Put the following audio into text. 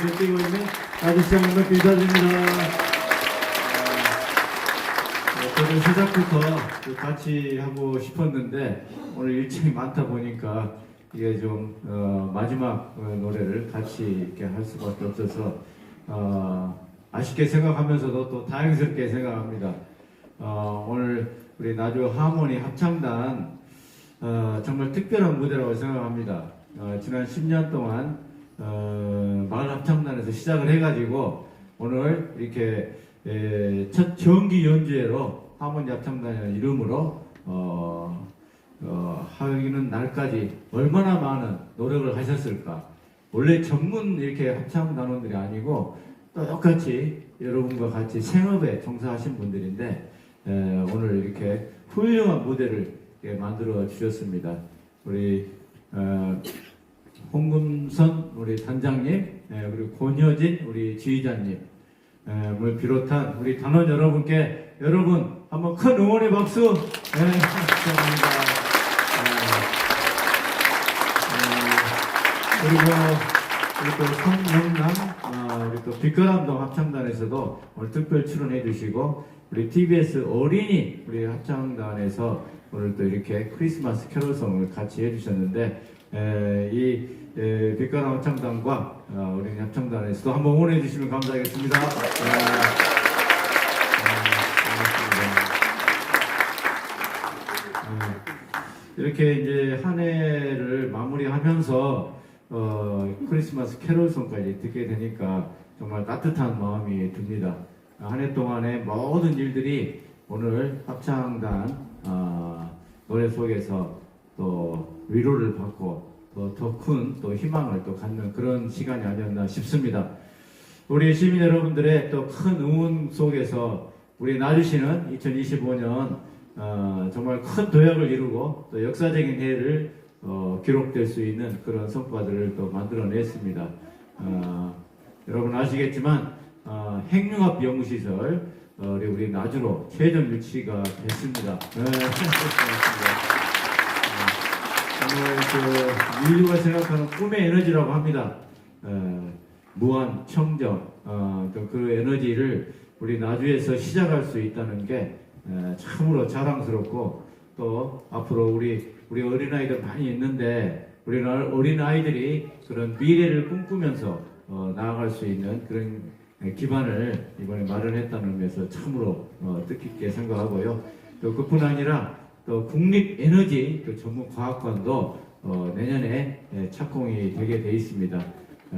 모습을 띄고 있는 아저씨장 한번 인사드립니다. 어, 저는 시작부터 그 같이 하고 싶었는데 오늘 일정이 많다 보니까 이게 좀 어, 마지막 어, 노래를 같이 이렇게 할 수밖에 없어서 어, 아쉽게 생각하면서도 또 다행스럽게 생각합니다. 어, 오늘 우리 나주 하모니 합창단 어, 정말 특별한 무대라고 생각합니다. 어, 지난 10년 동안 어, 마을 합창단에서 시작을 해가지고 오늘 이렇게 에, 첫 정기 연주회로 하모니 합창단이라는 이름으로 어, 어, 하기는 날까지 얼마나 많은 노력을 하셨을까. 원래 전문 이렇게 합창단원들이 아니고 똑같이 여러분과 같이 생업에 종사하신 분들인데 에, 오늘 이렇게 훌륭한 무대를 만들어 주셨습니다. 우리 어, 홍금선 우리 단장님 에, 그리고 권효진 우리 지휘자님 에, 을 비롯한 우리 단원 여러분께 여러분 한번 큰 응원의 박수. 에, 에, 그리고 우리 또 성영남 아, 우리 또 빛가람동 합창단에서도 오늘 특별 출연해 주시고 우리 TBS 어린이 우리 합창단에서 오늘 또 이렇게 크리스마스 캐롤송을 같이 해주셨는데 에, 이 에, 빛가람 합창단과 아, 어린이 합창단에서도 한번 응원해 주시면 감사하겠습니다. 아, 아, 반갑습니다. 네. 이렇게 이제 한 해를 마무리하면서 어, 크리스마스 캐롤송까지 듣게 되니까 정말 따뜻한 마음이 듭니다. 한 해 동안의 모든 일들이 오늘 합창단 아, 노래 속에서 또 위로를 받고 또더큰또 희망을 또 갖는 그런 시간이 아니었나 싶습니다. 우리 시민 여러분들의 또 큰 응원 속에서 우리 나주시는 2025년 어, 정말 큰 도약을 이루고 또 역사적인 해를 어, 기록될 수 있는 그런 성과들을 또 만들어냈습니다. 어, 여러분 아시겠지만 어, 핵융합 연구시설 어, 우리, 나주로 최종 유치가 됐습니다. 네. 어, 정말 그 인류가 생각하는 꿈의 에너지라고 합니다. 어, 무한 청정 어, 또그 에너지를 우리 나주에서 시작할 수 있다는 게 에, 참으로 자랑스럽고 또 앞으로 우리 우리 어린아이들 많이 있는데 우리 어린아이들이 그런 미래를 꿈꾸면서 어, 나아갈 수 있는 그런 기반을 이번에 마련했다는 의미에서 참으로 어, 뜻깊게 생각하고요. 또 그뿐 아니라 또 국립에너지 그 전문과학관도 어, 내년에 예, 착공이 되게 돼 있습니다. 에,